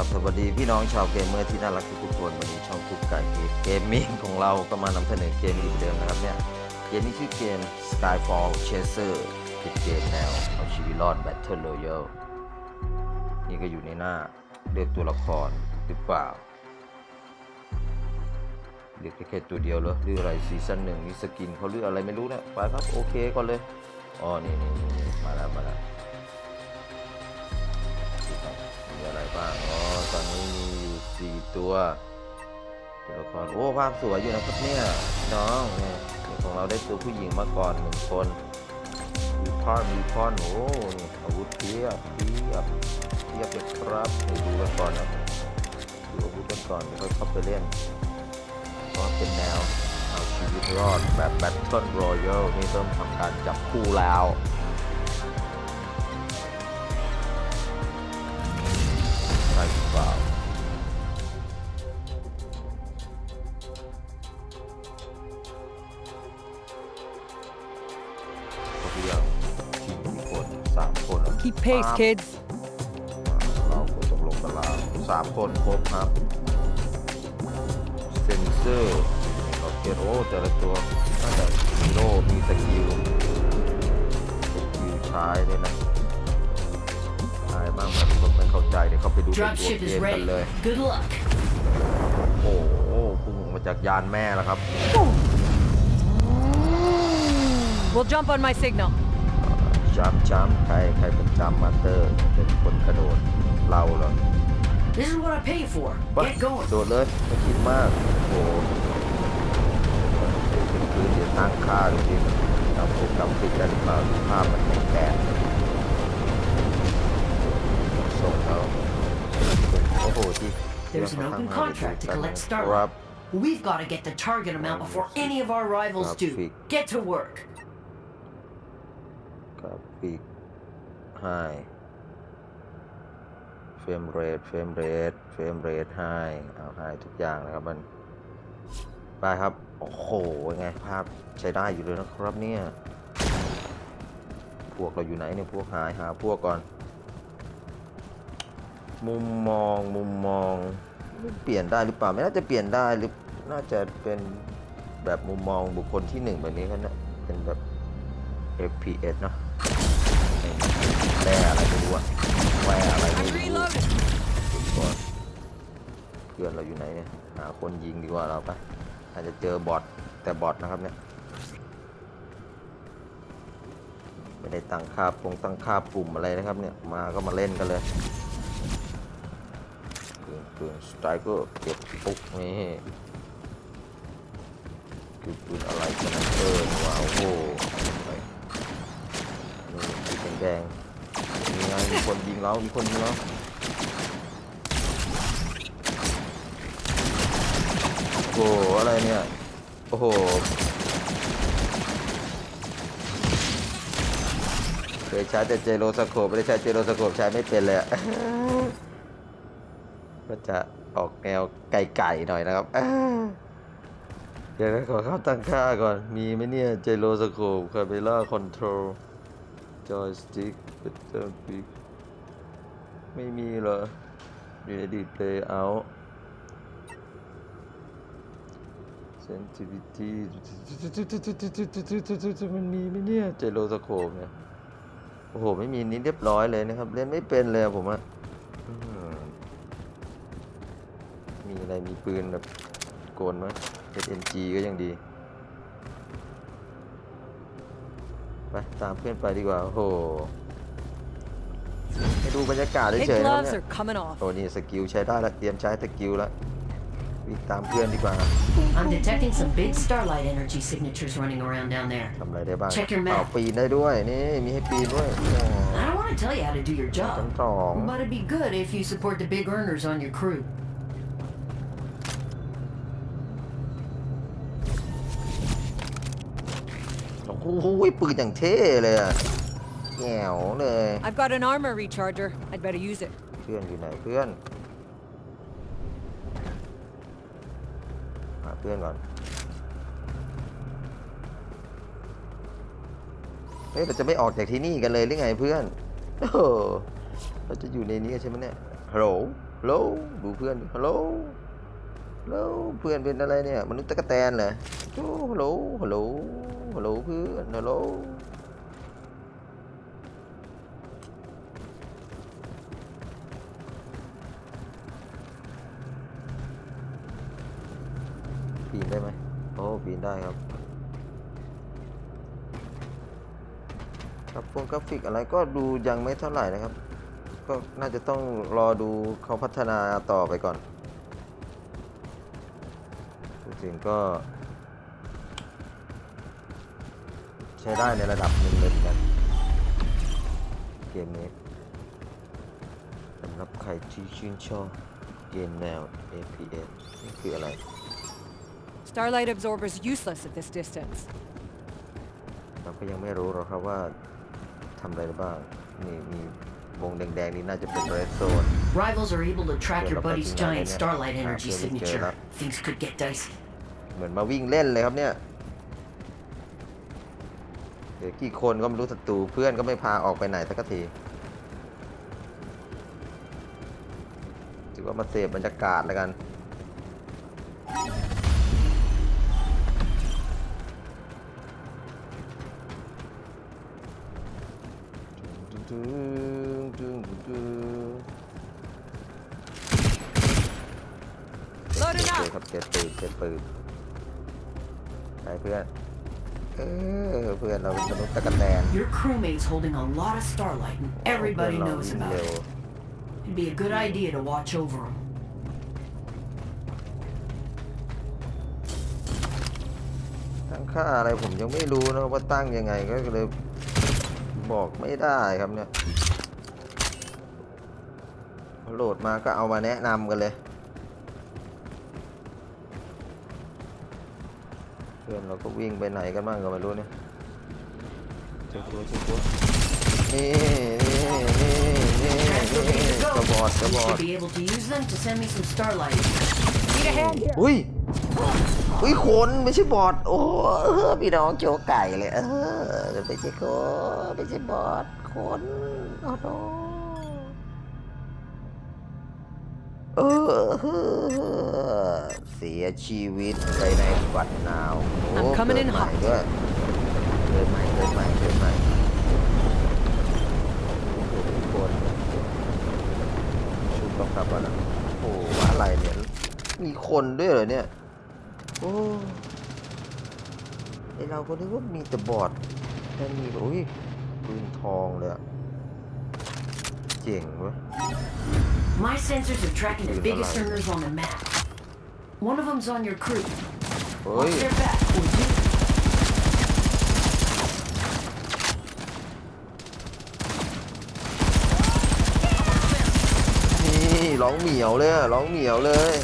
กับสวัสดีพี่น้องชาวเกมเมอร์ที่น่ารักทุกคนวันนี้ช่องทุกไก่เกมมิ่งของเราก็มานำเสนอเกมอีกเดิมนะครับเนี่ยเกมนี้ชื่อเกม Skyfall Chaser เป็นเกมแนวเอาชีวิตรอด Battle Royale นี่ก็อยู่ในหน้าเลือกตัวละครหรือเปล่าเลือกแค่ตัวเดียวเหรอเลือกอะไรซีซั่นหนึ่งนี่สกินเขาเลือกอะไรไม่รู้นะไปครับโอเคก่อนเลยอ๋อนี่นี่นี่นี่มาแล้วมาแล้ว ตัวตัวละครโอ้ภาพสวยอยู่นะครับเนี่ยน้องเนี่ยของเราได้ตัวผู้หญิงมาก่อนหนึ่งคนมีพอนมีพอนโอ้นี่อาวุธเพียบเพียบเพียบเลยครับไปดูกันก่อนนะดูอาวุธกันก่อนเดี๋ยวค่อยเข้าไปเล่นเพราะเป็นแนวเอาชีวิตรอดแบบ Battle Royale นี่เริ่มทำการจับคู่แล้วใช่หรือเปล่า pace, Wow. kids. เราก็ตกลงกันแล้วสามคนครบครับ เซนเซอร์เราเกตโอ้แต่ละตัวน่าจะฮีโร่มีสกิลสกิลใช้ด้วยนะใช้บ้างมันผมไม่เข้าใจเดี๋ยวเขาไปดูในตัว Dropship เก is มกัน ready. เลย Good luck. โอ้โหพุ่งมาจากยานแม่แล้วครับ We'll jump on my signal. จัมจัมใครใครเป็นจัมมาสเตอร์ เป็นคนกระโดด เราเหรอ This is what I pay for. ไป Get going. โดดเลยไม่คิดมาก โอ้โหเป็นพื้นเดี๋ยวตั้งค่าดูดิจำปุกจำปิดได้หรือเปล่าภาพมันแข็งแกร่งส่งเขาโอ้โหที่ There's an open contract to collect ค Starlight. รับ We've got to get the target amount before any of our rivals do. Traffic. Get to work. กราฟิกไฮเฟรมเรทเฟรมเรทเฟรมเรทไฮเอาไฮทุกอย่างนะครับมัน ไปครับ โอ้โหไงภาพใช้ได้อยู่เลยนะครับเนี่ย พวกเราอยู่ไหนเนี่ย พวกหายหาพวกก่อน มุมมองมุมมองเปลี่ยนได้หรือเปล่า ไม่น่าจะเปลี่ยนได้หรือน่าจะเป็นแบบมุมมองบุคคลที่หนึ่งแบบนี้ครับนะเป็นแบบ FPS เนอะ รู้อะแร่อะไรไม่รู้ก่อนเพื่อนเราอยู่ไหนเนี่ย หาคนยิงดีกว่าเราไปอาจจะเจอบอทแต่บอทนะครับเนี่ยไม่ได้ตั้งค่าปงตั้งค่าปุ่มอะไรนะครับเนี่ย มาก็มาเล่นกันเลยปืนปืนสไตรเกอร์เก็บปุ๊กนี่คือปืนอะไรกันเออว้าวโอ้โหไปนี่สีแดง มีไงมีคนยิงเรามีคนยิงเราโอ้โหอะไรเนี่ยโอ้โหเคยใช้แต่เจโรสโคปไม่ได้ใช้เจโรสโคปใช้ไม่เป็นเลยอะก็จะออกแนวไก่ๆหน่อยนะครับเดี๋ยวนะขอเข้าตั้งค่าก่อน มีไหมเนี่ยเจโรสโคปคาเบล่าคอนโทรลจอยสติ๊ก เบเตอร์ปิกไม่มีเหรออยู่ในดีเพลย์เอาเซนซิวิตี้มันมีไหมเนี่ยเจโรสโคปเนี่ยโอ้โห ไม่มีนี้เรียบร้อยเลยนะครับ เล่นไม่เป็นเลยผมอะมีอะไรมีปืนแบบโกนไหม SNG ก็ยังดี ไป ตามเพื่อนไปดีกว่า โอ้โห ให้ดูบรรยากาศ Big เฉยๆนะครับ gloves เนี่ย are coming off. โอ้นี่สกิลใช้ได้แล้วเตรียมใช้สกิลแล้ววิ่งตามเพื่อนดีกว่า I'm detecting some big starlight energy signatures running around down there. ทำอะไรได้บ้าง Check your map เอาปีนได้ด้วยนี่มีให้ปีนด้วยโอ้ I don't want to tell you how to do your ชั้น job, สอง but it'd be good if you support the big earners on your crew. โอ้โหปืนอย่างเท่เลยอะ แง่วเลย I've got an armor recharger. I'd better use it. เพื่อนอยู่ไหนเพื่อนหาเพื่อนก่อนเฮ้ยเราจะไม่ออกจากที่นี่กันเลยหรือไงเพื่อนโอ้โหเราจะอยู่ในนี้กันใช่ไหมเนี่ยฮัลโหลฮัลโหลดูเพื่อนฮัลโหลฮัลโหลเพื่อนเป็นอะไรเนี่ยมนุษย์ตะกแตนเหรอโอ้ฮัลโหลฮัลโหลฮัลโหลเพื่อนฮัลโหล ปีนได้ไหมโอ้ปีนได้ครับครับพวกกราฟิกอะไรก็ดูยังไม่เท่าไหร่นะครับ ก็น่าจะต้องรอดูเขาพัฒนาต่อไปก่อนทุกสิ่งก็ ใช้ได้ในระดับหนึ่งเลยกันเกมนี้สำหรับใครที่ชื่นชอบเกมแนว FPS นี่คืออะไร Starlight absorber's useless at this distance. เราก็ยังไม่รู้หรอกครับว่าทำอะไรได้บ้างนี่มีวงแดงๆนี่น่าจะเป็น red zone Rivals are able to track your Well, buddy's that's not giant in it. starlight Ah, energy clearly clear signature. that. Things could get dicey. เหมือนมาวิ่งเล่นเลยครับเนี่ยเดี๋ยวกี่คนก็ไม่รู้ศัตรูเพื่อนก็ไม่พาออกไปไหนสักทีถือว่ามาเสพบรรยากาศแล้วกัน Loading โอเค up. ครับเจ็ดปืนเจ็ดปืนไปเพื่อน เออเพื่อนเราเป็นมนุษย์ตะกันแตน Your crewmate's holding a lot of starlight, and เพื่อน everybody เรา knows วิ่ง about เร็ว it. It'd be a good idea to watch over them. ตั้งค่าอะไรผมยังไม่รู้นะว่าตั้งยังไงก็เลย บอกไม่ได้ครับเนี่ยพอโหลดมาก็เอามาแนะนำกันเลยเพื่อนเราก็วิ่งไปไหนกันบ้างก็ไม่รู้เนี่ยเจ้าตัวเจ้าตัวนี่นี่นี่นี่ Transfer นี่ ready to ก ระบ go. อดกระ You บอด should be able to use them to send me some starlight. Need a hand here. อุ้ย อุ้ยคนไม่ใช่บอทโอ้เออพี่น้องโจไก่เลย เออไม่ใช่คนไม่ใช่บอทคนโอ้โหเออเสียชีวิตไปในฝันหนาวโอ้ I'm coming เกิด in ใหม่ hot ด้วยเกิดใหม่เกิดใหม่เกิดใหม่ทุกคนชุบ ต้องกลับแล้วนะโอ้ว่าอะไรเนี่ย มีคนด้วยเหรอเนี่ย โอ้ไอเราก็นึกว่ามีแต่บอดแค่มีอุ้ยปืนทองเลยอะเจ๋งเว้ย My sensors are tracking the Look at biggest that. earners on the map. One of them's on your crew. เฮ้ย Watch their back, would you? นี่ ร้องเหมียวเลยอะร้องเหมียวเลย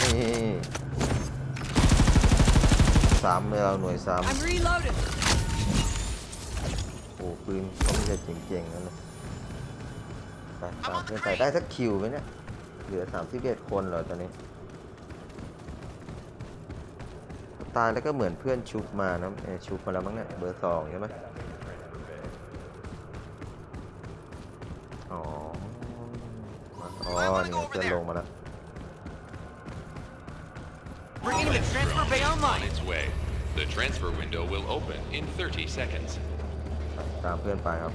นี่สามเลยเราหน่วยสาม I'm reloading. โอ้ปืนเขาไม่ใช่เจ๋งๆนั่นนะไปตามเพื่อนไปได้สักคิวไหมเนี่ย เหลือสามสิบเอ็ดคนเหรอตอนนี้ ตายแล้วก็เหมือนเพื่อนชุบมานะเอ่อชุบมาแล้วมั้งเนี่ยเบอร์สองใช่ไหมอ๋อมาอ๋อเนี่ยเพื่อนลงมาแล้ว Bringing the transfer bay on online. its way. The transfer window will open in 30 seconds. ตามเพื่อนไปครับ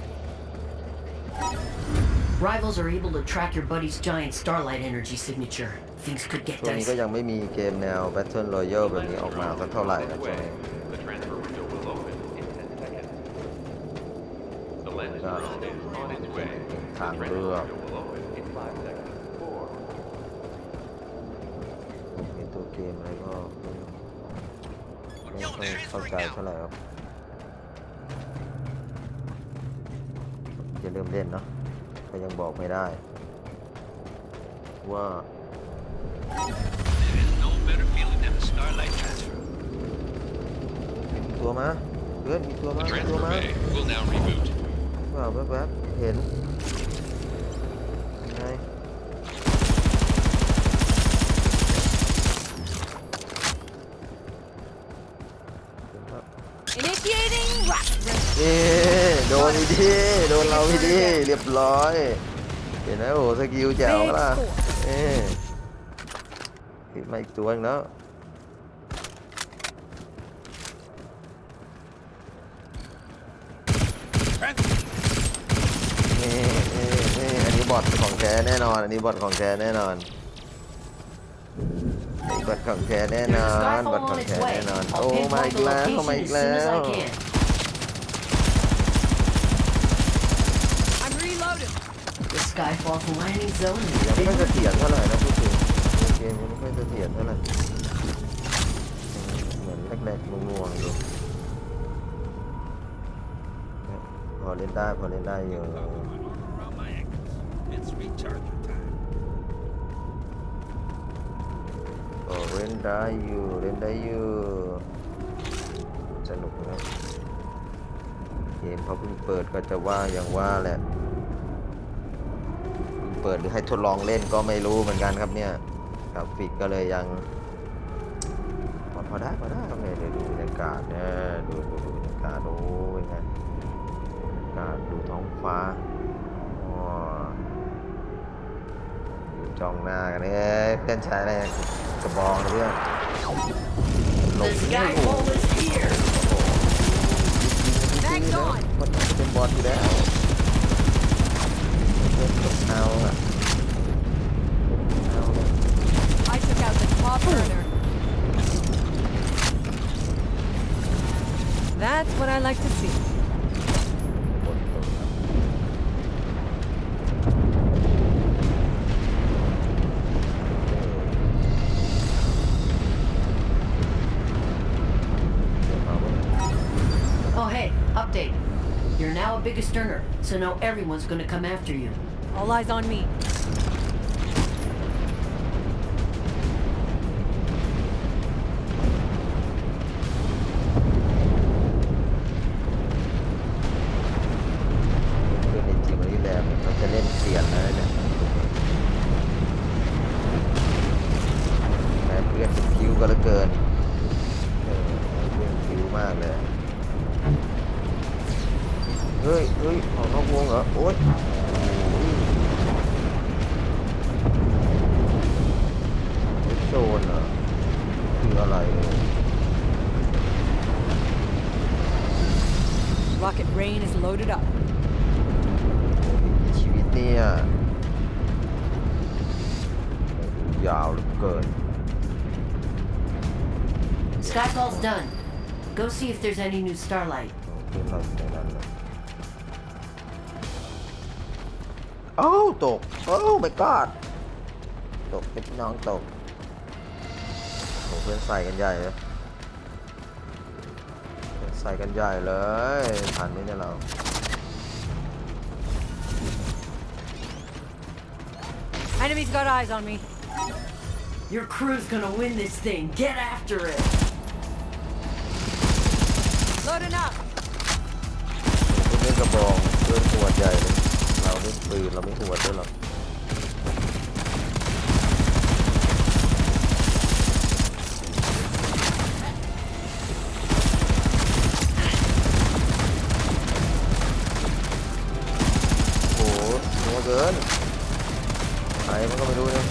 Rivals are able to track your buddy's giant starlight energy signature. Things could get ช่วงนี้ก็ dicey. ยังไม่มีเกมแนว Battle Royale แบบนี้ออกมาสักเท่าไหร่นะช่วง Way. นี้ The transfer window will open in 10 seconds. The landing Got it. drone is on its way. The Thẳng transfer được. window will open in 5 seconds. Four, เป็นตัวเกมอะไรก็ไม่ค่อยเข้าใจเท่าไหร่ครับจะเริ่มเล่นเนาะก็ยังบอกไม่ได้ ว่า ตัวมาเพื่อนมีตัวมา The มีตัว transfer มา bay will now reboot. ว้าวแวบๆเห็นยังไงเห็นครับ Initiating เอ๊โดนอีกทีโดนเราอีกทีเรียบร้อย เห็นไหมโอ้โหสกิลแจ๋วล่ะเอ๊ ติดมาอีกตัวหนึงแล้วนี่นี่นี่อันนี้บอทของแท้แน่นอน อันนี้บอทของแท้แน่นอนอันนี้บอทของแท้แน่น There's อ a นบอท skyfall ขอ on ง its แท้ way. แน่นอน โอ้ I'll มา pinpoint อีก the แล้ว location มาอี as ก soon แล้ as ว I can. I'm reloading. The Skyfall's landing zone ยัง has ไม่ค่อย been เสถียรเท่าไหร่นะ สียเท่าไหร่เหมือนแรกๆงงๆอยู่พอเล่นได้พอเล่นได้อยู่ Around my ankles. It's recharger time. ก็เล่นได้อยู่เล่นได้อยู่สนุกนะเกมพอเพิ่งเปิดก็จะว่าอย่างว่าแหละเปิดหรือให้ทดลองเล่นก็ไม่รู้เหมือนกันครับเนี่ย ราฟิกก็เลยยังพอพอได้พอได้ครับเนี่ยเดี๋ยวดูบรรยากาศเนี่ยดูดูดูบรรยากาศโอ้ยไงบรรยากาศดูท้องฟ้าว้าวอยู่จ้องหน้ากันเอ้ยเพื่อนใช้อะไรกระบองเรื่องหล The บนี่โอ้โห Skyfall is here. Thanks on. มันน่าจะเป็นบอลอยู่แล้วเป็นตกเอาอะ what I like to see. บนตกเดี๋ยวมาเว้ย Oh, hey, update. You're now a big sterner, so now everyone's gonna come after you. All eyes on me. Loaded up. ชีวิตเนี่ยยาวเหลือเกิน Skyfall's done. Go see if there's any new starlight. ขึ้นเราอยู่ในนั้นเลยโอ้าวตก โอ้ my god ตกเป็นพี่น้องตกโหเพื่อนใส่กันใหญ่เลยเพื่อน ใส่กันใหญ่เลยทันไหมเนี่ยเรา Enemies got eyes on me. Your crew's gonna win this thing. Get after it. Loading up. คุณเล่นกระบองเพื่อนหัวดใหญ่เลยเราเล่นปืนเราไม่หัวดด้วยหรอกโอ้โหหัวเกินใครมันก็ไม่รู้เนี่ย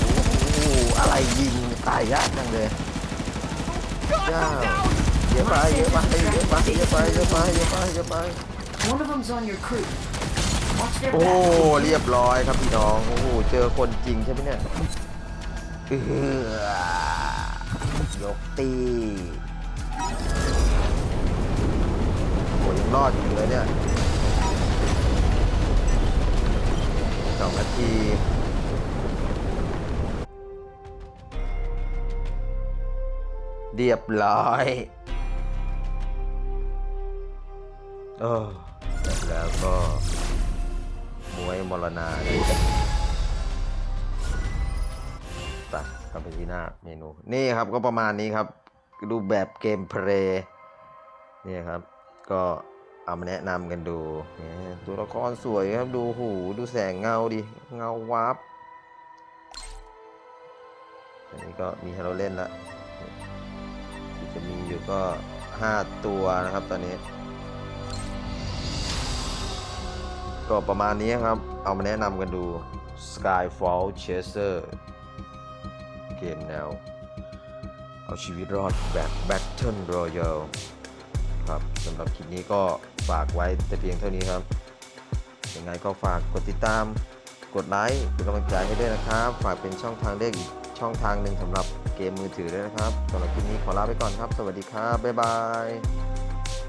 โอ้โหอะไรยิงตายยากจังเลยเจ้าเยอะไปเยอะไปเยอะไปเยอะไปเยอะไปเยอะไปเยอะไป One of them's on your crew. Watch their โอ้ back. เรียบร้อยครับพี่น้อง โอ้โหเจอคนจริงใช่ไหมเนี่ยเออยกตีโอ้ยังรอดอยู่เลยเนี่ยสองนาที เรียบร้อย เออ แล้วก็มวยมรณาเลยไปเข้าไปที่หน้าเมนู นี่ครับก็ประมาณนี้ครับ รูปแบบเกมเพลย์นี่ครับ ก็เอามาแนะนำกันดูตัวละครสวยครับดูหูดูแสงเงาดิ เงาวับอันนี้ก็มีให้เราเล่นละที่จะมีอยู่ก็ 5 ตัวนะครับตอนนี้ ก็ประมาณนี้ครับ เอามาแนะนำกันดู Skyfall Chaser เกมแนว เอาชีวิตรอดแบบ Battle Royale ครับสำหรับคลิปนี้ก็ฝากไว้แต่เพียงเท่านี้ครับยังไงก็ฝากกดติดตาม กดไลค์เป็นกำลังใจให้ด้วยนะครับ ฝากเป็นช่องทางเลือกอีกช่องทางหนึ่งสำหรับเกมมือถือด้วยนะครับสำหรับคลิปนี้ขอลาไปก่อนครับ สวัสดีครับ บ๊ายบาย